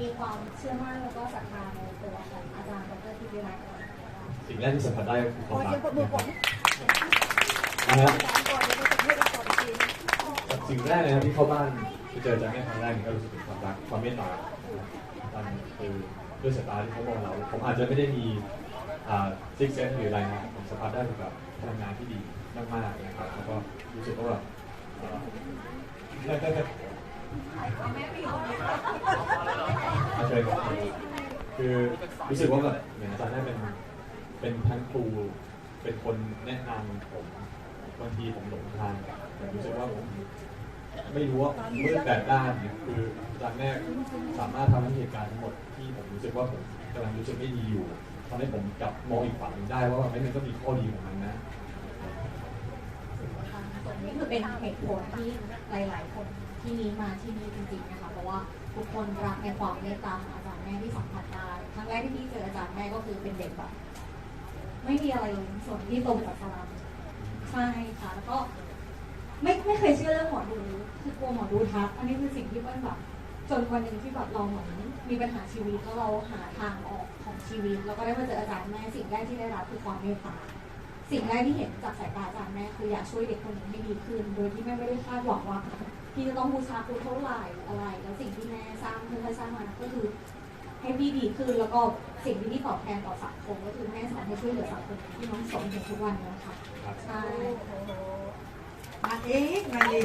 มีความเชื่อมั่นแล้วก็ศรัทธาในตัวของอาจารย์ดรธีรรัตน์ก่อนนะคะสิ่งแรกที่สัมผัสได้คือคขอวามรัเสียกงปรบมือก่อนนะฮะอาจารย์ก่อนเดี๋ยวเราจะพูดกันต่ออีกทีสิ่งแรกเลยครับที่เข้าบ้านไปเจออาจารย์แม่ครั้งแรกเนี่ยก็รู้สึกถึงความรักความเมตตาอาจารย์คือด้วยสายตาที่เขามองเรา ผมอาจจะไม่ได้มีอ่าซิกเซนหรืออะไรนะผมสัมผัสได้ถึงแบบพลังงานที่ดีมากๆนะครับแล้วก็รู้สึกว่าแบบ เอ่ออาเชิญครับคือรู้สึกว่าแบบเหมือนอาจารย์ได้เป็นเป็นทั้งครู เป็นคนแนะนำผมบางทีผมหลงทางแต่รู้สึกว่าผมไม่รู้ว่ามืดแบบด้านเนี่ยคืออาจารย์แม่สามารถทำให้เหตุการณ์ทั้งหมดที่ผมรู้สึกว่าผมกำลังรู้สึกไม่ดีอยู่ทำให้ผมกลับมองอีกฝั่งหนึ่งได้ว่าไม่มันก็มีข้อดีของมันนะนนี้คือเป็นเหตุผลที่หลาย ๆ คนที่นี้มาที่นี่จริง ๆ นะคะ เพราะว่า คนรักในความเมตตาของอาจารย์แม่ที่สัมผัสได้ครั้งแรกที่พี่เจออาจารย์แม่ก็คือเป็นเด็กแบบไม่มีอะไรเลยส่วนที่โตรงกับสลามใช่ค่ะแล้วก็ไม่ไม่เคยเชื่อเรื่องหมอดูคือกลัวหมอดูทักอันนี้คือสิ่งที่เปิ้ลแบบจนวันหนึ่งที่แบบเราเหมือนมีปัญหาชีวิตแล้วเราหาทางออกของชีวิต แล้วก็ได้มาเจออาจารย์แม่สิ่งแรกที่ได้รับคือความเมตตาสิ่งแรกที่เห็นจากสายตาอาจารย์แม่คืออยากช่วยเด็กคนนี้ให้ดีขึ้น โดยที่แม่ไม่ได้คาดหวังว่าพี่จะต้องบูชาคุณเท่าไหร่อะไร แล้วสิ่ง สร้างค่อยๆสร้างมาก็คือให้พี่ดีขึ้นแล้วก็สิ่งที่พี่ตอบแทนต่อสังคมก็คือแม่สอนให้ช่วยเหลือสังคมที่น้องสอนถึงทุกวันนี้ค่ะครับใช่โอ้โหมาเองมาเอง